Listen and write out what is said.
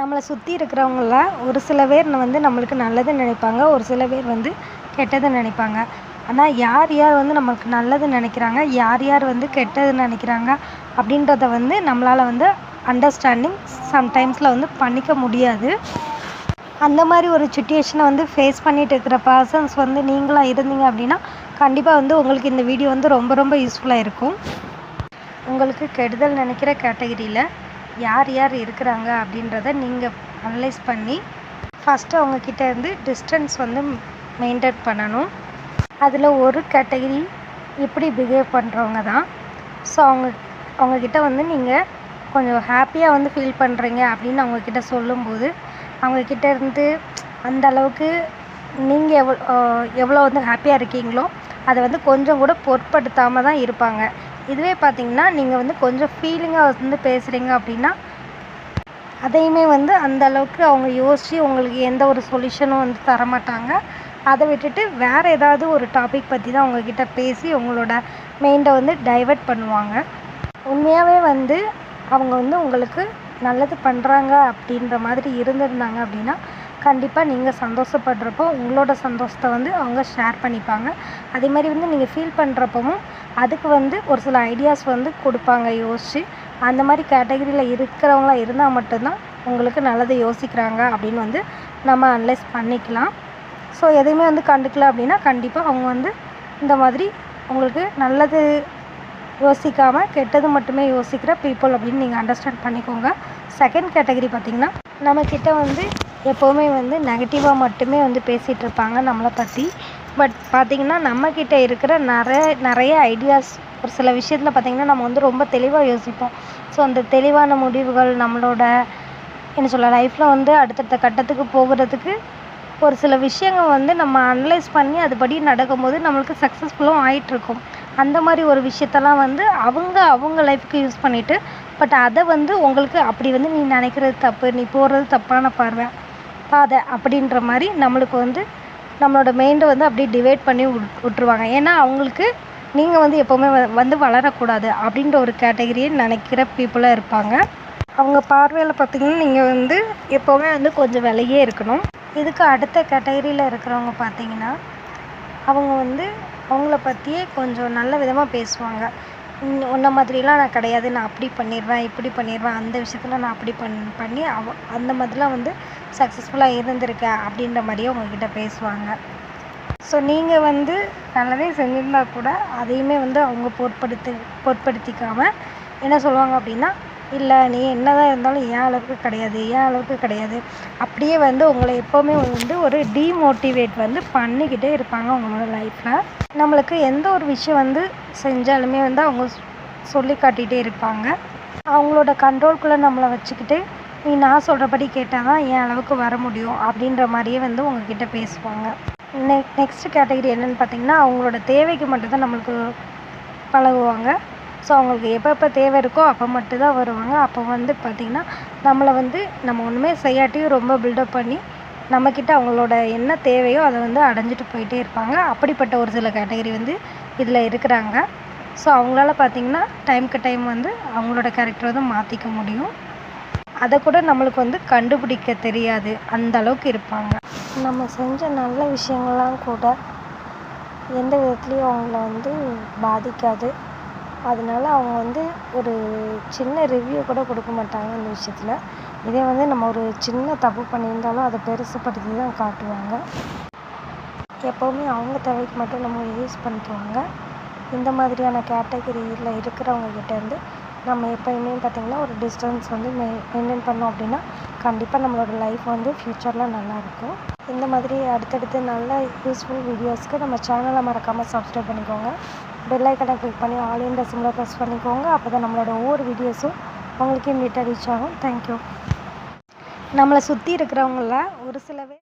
நம்மளை சுற்றி இருக்கிறவங்கள ஒரு சில பேர் வந்து நம்மளுக்கு நல்லது நினைப்பாங்க ஒரு சில பேர் வந்து கெட்டது நினைப்பாங்க. ஆனால் யார் யார் வந்து நமக்கு நல்லது நினைக்கிறாங்க யார் யார் வந்து கெட்டது நினைக்கிறாங்க அப்படின்றத வந்து நம்மளால் வந்து அண்டர்ஸ்டாண்டிங் சம்டைம்ஸில் வந்து பண்ணிக்க முடியாது. அந்த மாதிரி ஒரு சுச்சுவேஷனை வந்து ஃபேஸ் பண்ணிட்டு இருக்கிற பர்சன்ஸ் வந்து நீங்களாக இருந்தீங்க அப்படின்னா கண்டிப்பாக வந்து உங்களுக்கு இந்த வீடியோ வந்து ரொம்ப ரொம்ப யூஸ்ஃபுல்லாக இருக்கும். உங்களுக்கு கெடுதல் நினைக்கிற கேட்டகிரியில் யார் யார் இருக்கிறாங்க அப்படின்றத நீங்கள் அனலைஸ் பண்ணி ஃபஸ்ட்டு அவங்கக்கிட்ட இருந்து டிஸ்டன்ஸ் வந்து மெயின்டைன் பண்ணணும். அதில் ஒரு கேட்டகரி இப்படி பிஹேவ் பண்ணுறவங்க தான். ஸோ அவங்க அவங்கக்கிட்ட வந்து நீங்கள் கொஞ்சம் ஹாப்பியாக வந்து ஃபீல் பண்ணுறீங்க அப்படின்னு அவங்கக்கிட்ட சொல்லும்போது அவங்கக்கிட்ட இருந்து அந்த அளவுக்கு நீங்கள் எவ்வளோ எவ்வளோ வந்து ஹாப்பியாக இருக்கீங்களோ அதை வந்து கொஞ்சம் கூட பொருட்படுத்தாமல் தான் இருப்பாங்க. இதுவே பார்த்தீங்கன்னா நீங்கள் வந்து கொஞ்சம் ஃபீலிங்காக வந்து பேசுகிறீங்க அப்படின்னா அதையுமே வந்து அந்த அளவுக்கு அவங்க யோசித்து உங்களுக்கு எந்த ஒரு சொல்யூஷனும் வந்து தரமாட்டாங்க. அதை விட்டுட்டு வேறு ஏதாவது ஒரு டாபிக் பற்றி தான் உங்ககிட்ட பேசி உங்களோட மெயிண்டை வந்து டைவர்ட் பண்ணுவாங்க. உண்மையாகவே வந்து அவங்க வந்து உங்களுக்கு நல்லது பண்ணுறாங்க அப்படின்ற மாதிரி இருந்திருந்தாங்க அப்படின்னா கண்டிப்பாக நீங்கள் சந்தோஷப்படுறப்போ உங்களோட சந்தோஷத்தை வந்து அவங்க ஷேர் பண்ணிப்பாங்க. அதே மாதிரி வந்து நீங்கள் ஃபீல் பண்ணுறப்பவும் அதுக்கு வந்து ஒரு சில ஐடியாஸ் வந்து கொடுப்பாங்க யோசித்து அந்த மாதிரி கேட்டகரியில் இருக்கிறவங்களா இருந்தால் மட்டும்தான் உங்களுக்கு நல்லது யோசிக்கிறாங்க அப்படின்னு வந்து நம்ம அனலைஸ் பண்ணிக்கலாம். ஸோ எதையுமே வந்து கண்டுக்கல அப்படின்னா கண்டிப்பாக அவங்க வந்து இந்த மாதிரி உங்களுக்கு நல்லது யோசிக்காமல் கெட்டது மட்டுமே யோசிக்கிற பீப்புள் அப்படின்னு நீங்கள் அண்டர்ஸ்டாண்ட் பண்ணிக்கோங்க. செகண்ட் கேட்டகரி பார்த்திங்கன்னா நம்மக்கிட்ட வந்து எப்போவுமே வந்து நெகட்டிவாக மட்டுமே வந்து பேசிகிட்டு இருப்பாங்க நம்மளை பற்றி பட் பார்த்திங்கன்னா நம்மக்கிட்ட இருக்கிற நிறைய நிறைய ஐடியாஸ் ஒரு சில விஷயத்தில் பார்த்திங்கன்னா நம்ம வந்து ரொம்ப தெளிவாக யோசிப்போம். ஸோ அந்த தெளிவான முடிவுகள் நம்மளோட என்ன சொல்ல லைஃப்பில் வந்து அடுத்தடுத்த கட்டத்துக்கு போகிறதுக்கு ஒரு சில விஷயங்கள் வந்து நம்ம அனலைஸ் பண்ணி அதுபடி நடக்கும்போது நம்மளுக்கு சக்ஸஸ்ஃபுல்லும் ஆகிட்டுருக்கும் அந்த மாதிரி ஒரு விஷயத்தெல்லாம் வந்து அவங்க அவங்க லைஃப்க்கு யூஸ் பண்ணிவிட்டு பட் அதை வந்து உங்களுக்கு அப்படி வந்து நீ நினைக்கிறது தப்பு நீ போகிறது தப்பான பார்வை. பாதை அப்படின்ற மாதிரி நம்மளுக்கு வந்து நம்மளோட மைண்டை வந்து அப்படியே டிவைட் பண்ணி விட் விட்ருவாங்க ஏன்னா அவங்களுக்கு நீங்கள் வந்து எப்போவுமே வ வந்து வளரக்கூடாது அப்படின்ற ஒரு கேட்டகரியை நினைக்கிற பீப்புளாக இருப்பாங்க. அவங்க பார்வையில் பார்த்திங்கன்னா நீங்கள் வந்து எப்போவுமே வந்து கொஞ்சம் விலையே இருக்கணும். இதுக்கு அடுத்த கேட்டகரியில் இருக்கிறவங்க பார்த்தீங்கன்னா அவங்க வந்து அவங்கள பற்றியே கொஞ்சம் நல்ல விதமாக பேசுவாங்க. உன்ன மாதிரிலாம் நான் கிடையாது. நான் அப்படி பண்ணிடுவேன் இப்படி பண்ணிடுவேன் அந்த விஷயத்தில் நான் அப்படி பண் பண்ணி அவ அந்த மாதிரிலாம் வந்து சக்ஸஸ்ஃபுல்லாக இருந்திருக்கேன் அப்படின்ற மாதிரியே உங்ககிட்ட பேசுவாங்க. ஸோ நீங்கள் வந்து நல்லதே செஞ்சிருந்தா கூட அதையுமே வந்து அவங்க பொருட்படுத்தி பொருட்படுத்திக்காமல் என்ன சொல்லுவாங்க அப்படின்னா இல்லை நீ என்ன தான் இருந்தாலும் என் அளவுக்கு கிடையாது என் அளவுக்கு கிடையாது. அப்படியே வந்து உங்களை எப்போவுமே வந்து ஒரு டீமோட்டிவேட் வந்து பண்ணிக்கிட்டே இருப்பாங்க அவங்களோட லைஃப்பில் நம்மளுக்கு எந்த ஒரு விஷயம் வந்து செஞ்சாலுமே வந்து அவங்க சொல்லி காட்டிகிட்டே இருப்பாங்க. அவங்களோட கண்ட்ரோல்குள்ளே நம்மளை வச்சுக்கிட்டு நீ நான் சொல்கிறபடி கேட்டால் தான் என் அளவுக்கு வர முடியும் அப்படின்ற மாதிரியே வந்து உங்ககிட்ட பேசுவாங்க. நெக் நெக்ஸ்ட் கேட்டகரி என்னென்னு பார்த்தீங்கன்னா அவங்களோட தேவைக்கு மட்டும்தான் நம்மளுக்கு பழகுவாங்க. ஸோ அவங்களுக்கு எப்போ எப்போ தேவை இருக்கோ அப்போ மட்டும்தான் வருவாங்க. அப்போ வந்து பார்த்திங்கன்னா நம்மளை வந்து நம்ம ஒன்றுமே செய்யாட்டியும் ரொம்ப பில்டப் பண்ணி நம்மக்கிட்ட அவங்களோட என்ன தேவையோ அதை வந்து அடைஞ்சிட்டு போயிட்டே இருப்பாங்க. அப்படிப்பட்ட ஒரு சில கேட்டகரி வந்து இதில் இருக்கிறாங்க. ஸோ அவங்களால பார்த்திங்கன்னா டைமுக்கு டைம் வந்து அவங்களோட கேரக்டர் வந்து மாற்றிக்க முடியும். அதை கூட நம்மளுக்கு வந்து கண்டுபிடிக்க தெரியாது. அந்த அளவுக்கு இருப்பாங்க. நம்ம செஞ்ச நல்ல விஷயங்கள்லாம் கூட எந்த விதத்துலேயும் அவங்கள வந்து பாதிக்காது. அதனால அவங்க வந்து ஒரு சின்ன ரிவ்யூ கூட கொடுக்க மாட்டாங்க இந்த விஷயத்தில். இதே வந்து நம்ம ஒரு சின்ன தப்பு பண்ணியிருந்தாலும் அதை பெருசுப்படுத்தி தான் காட்டுவாங்க. எப்போவுமே அவங்க தேவைக்கு மட்டும் நம்ம யூஸ் பண்ணிக்குவாங்க இந்த மாதிரியான கேட்டகரியில் இருக்கிறவங்க கிட்டேருந்து நம்ம எப்போயுமே பார்த்திங்கன்னா ஒரு டிஸ்டன்ஸ் வந்து மெ மெயின்டைன் பண்ணோம் அப்படின்னா கண்டிப்பாக நம்மளோட லைஃப் வந்து ஃப்யூச்சரில் நல்லாயிருக்கும் இந்த மாதிரி அடுத்தடுத்து நல்ல யூஸ்ஃபுல் வீடியோஸ்க்கு நம்ம சேனலை மறக்காமல் சப்ஸ்கிரைப் பண்ணிக்கோங்க. பெல் ஐக்கனை கிளிக் பண்ணி ஆல் இண்டியா சிம்மில் ப்ரெஸ் பண்ணிக்கோங்க. அப்போ தான் நம்மளோட ஒவ்வொரு வீடியோஸும் உங்களுக்கு இமீடியட்டாக ரீச் ஆகும். தேங்க்யூ நம்மளை சுற்றி இருக்கிறவங்கள ஒரு சில பேர்